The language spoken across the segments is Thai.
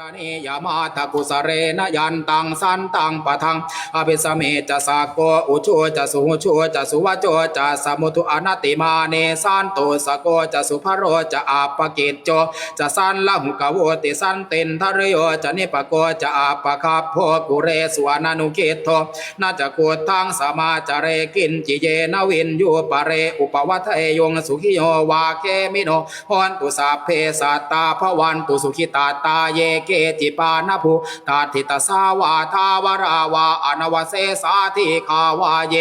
รณียามาตะกุสเรนยันตังสันตังปะทังอภิสเมจะสากโกอุชูจะสุหูชูจะสุวโจจะสมุทุอนัติมาเนสันโตสโกจะสุภโรจะอาปกิจโจจะสันละหุกโวติสันตินทรโยจะนิปโกจะอาปคาโพกุเรสวานานุกิตโทนาจะกูทังสมาจเรกินจิเยนวินยูปะเรอุปวัตเอยงสุขิโยวาเคมิโนหอนตุสาเพสัตตาภวันตุสุขิตาตาเยเกจิปานภูตาทิตสาวาทาวราวาอนวเสสาธิขาวาเย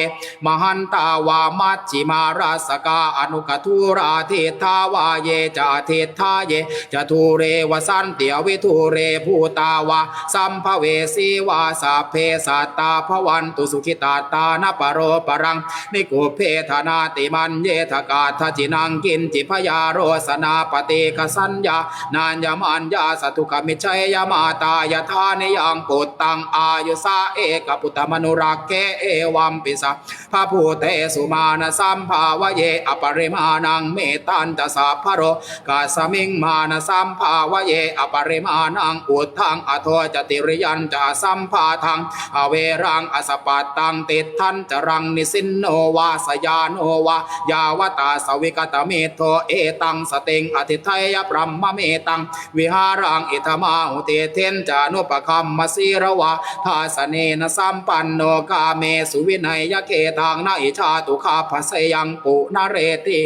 มหันตาวามัจจิมาราสกาอนุกทุราทิทาวาเยจาทิทาเยจะทูเรวสันเตียวิทูเรภูตาวาสัมภเวสีวาสาเพสัตตาภวันตุสุขิตาตานปโรปรัง นิโกเพธนาติมันเยทกาทจินังกินจิพยาโรสนาปฏิกสัญญานานยมันยาสตุกมิชัยยมาตายทานิยังปุตตังอายุสาเอกปุตตมนุรักเกเอวัมปิสะพระภูเตสุมาณสัมภาวะเยอปริมาณังเมตันจะสัพพโรกาสมิงมาณสัมภาวะเยอปริมาณังอุทังอโทจติริยันจะสัมภาทังอเวรังอสปัตตังติดทันจรังนิสินโนวาสยานโนวายาวตาสวิกตเมโทเอตังสต็งอธิไทยพรหมเมตัง วิหารังอิทมาหุเตเทนจานุปคัมมสีระวะทาสเนนสัมปันโนกาเมสุวินัยยเกทางนาอิชาตุคาภสยังปุนเรติ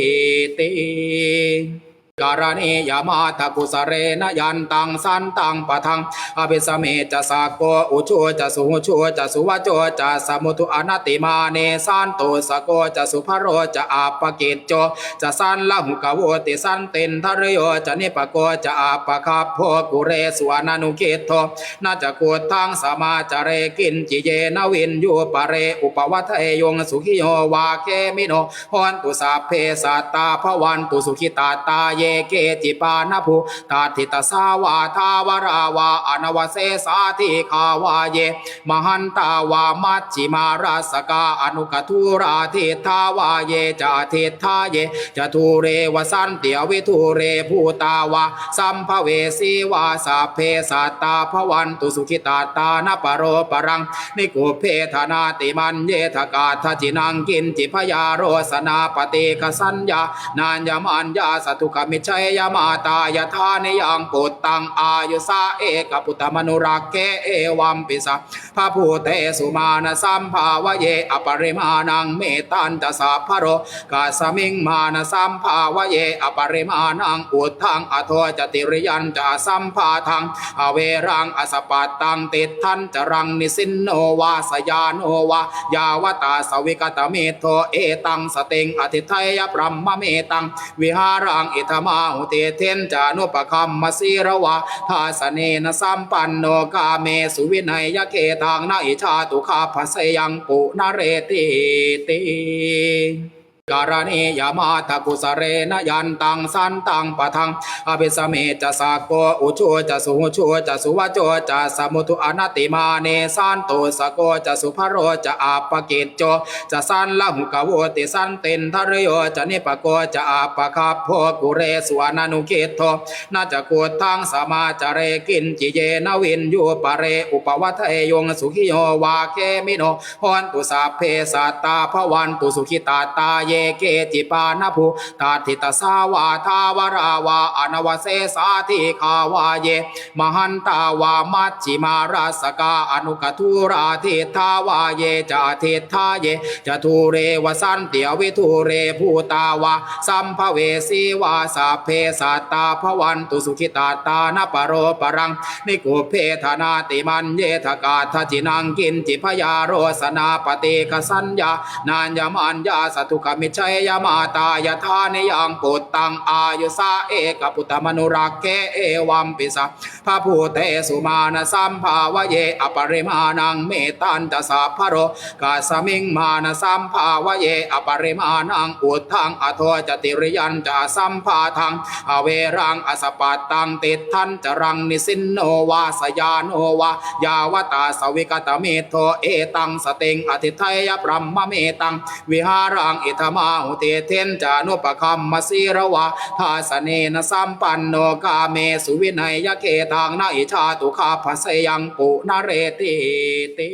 ติ การณียามาตะกุสเรนยันตังสันตังปะทังอภิสเมจะสากโกอุชูจะสุหูชูจะสุวโจจะสมุทุอนัติมาเนสันโตสโกจะสุภโรจะอาปกิจโจจะสันละหุกโวติสันตินทรโยจะนิปโกจะอาปคาโพกุเรสวานานุกิตโทนาจะกูทังสมาจเรกินจิเยนวินยูปะเรอุปวัตเอยงสุขิโยวาเคมิโนหอนตุสาเพสัตตาภวันตุสุขิตาตาเยเกจิปานภูตาทิตสาวาทาวราวาอนวเสสาธิขาวาเย มหันตาวามัจิมาราสกาอนุกทุราทิทาวาเยจาทิทาเยจะทูเรวสันเตียวิทูเรภูตาวาสัมภเวสีวาสาเพสัตตาภวันตุสุขิตาตานปโรปรัง นิโกเพธนาติมันเยทกาทจินังกินจิพยาโรสนาปฏิกสัญญานานยมันยาสตุกมิชัยยมาตายทานิยังปุตตังอายุสาเอกปุตตมนุรักเกเอวัมปิสะพระภูเตสุมาณสัมภาวะเยอปริมาณังเมตันจะสัพพโรกาสมิงมาณสัมภาวะเยอปริมาณังอุทังอโทจติริยันจะสัมภาทังอเวรังอสปัตตังติดทันจรังนิสินโนวาสยานโนวายาวตาสวิกตเมโทเอตังสต็งอธิไทยพรหมเมตัง วิหารังอิทมาหุเตเทนจานุปคัมมสีระวะทาสเนนสัมปันโนกาเมสุวินัยยเกทางนาอิชาตุคาภสยังปุนเรติติ การณียามาตะกุสเรนยันตังสันตังปะทังอภิสเมจะสากโกอุชูจะสุชูจะสุวโจจะสมุทุอนัติมาเนสันโตสโกจะสุภโรจะอาปกิจโจจะสันละหุกโวติสันตินทรโยจะนิปโกจะอาปคาโพกุเรสวานานุกิตโทนาจะกูทังสมาจเรกินจิเยนวินยูปะเรอุปวัตเอยงสุขิโยวาเคมิโนหอนตุสาเพสัตตาภวันตุสุขิตาตาเยเกจิปานภูตาทิตสาวาทาวราวาอนวเสสาธิขาวาเย มหันตาวามัจจิมาราสกาอนุกทุราทิทาวาเยจาทิทาเยจะทูเรวสันเตียวิทูเรภูตาวาสัมภเวสีวาสาเพสัตตาภวันตุสุขิตาตานปโรปรัง นิโกเพธนาติมันเยทกาทจินังกินจิพยาโรสนาปฏิกสัญญานานยมันยาสตุกมิชัยยมาตายทานิยังปุตตังอายุสาเอกปุตตมนุรักเกเอวัมปิสะพระภูเตสุมาณสัมภาวเยอปริมาณังเมตันตสัพพโรกาสมิงมาณสัมภาวเยอปริมาณังอุดทังอโทจติริยันจะสัมภาทังอเวรังอสปัตตังติดทันจรังนิสินโนวาสยานโนวายาวตาสวิกตเมโทเอตังสติงอธิไทยปรัมมเมตัง วิหารังอิธมาหุเตเทนจานุปคัมมสีระวะทาสเนนสัมปันโนกาเมสุวินัยยะเกตายังในชาตุคาภเสยังปุนเรติติ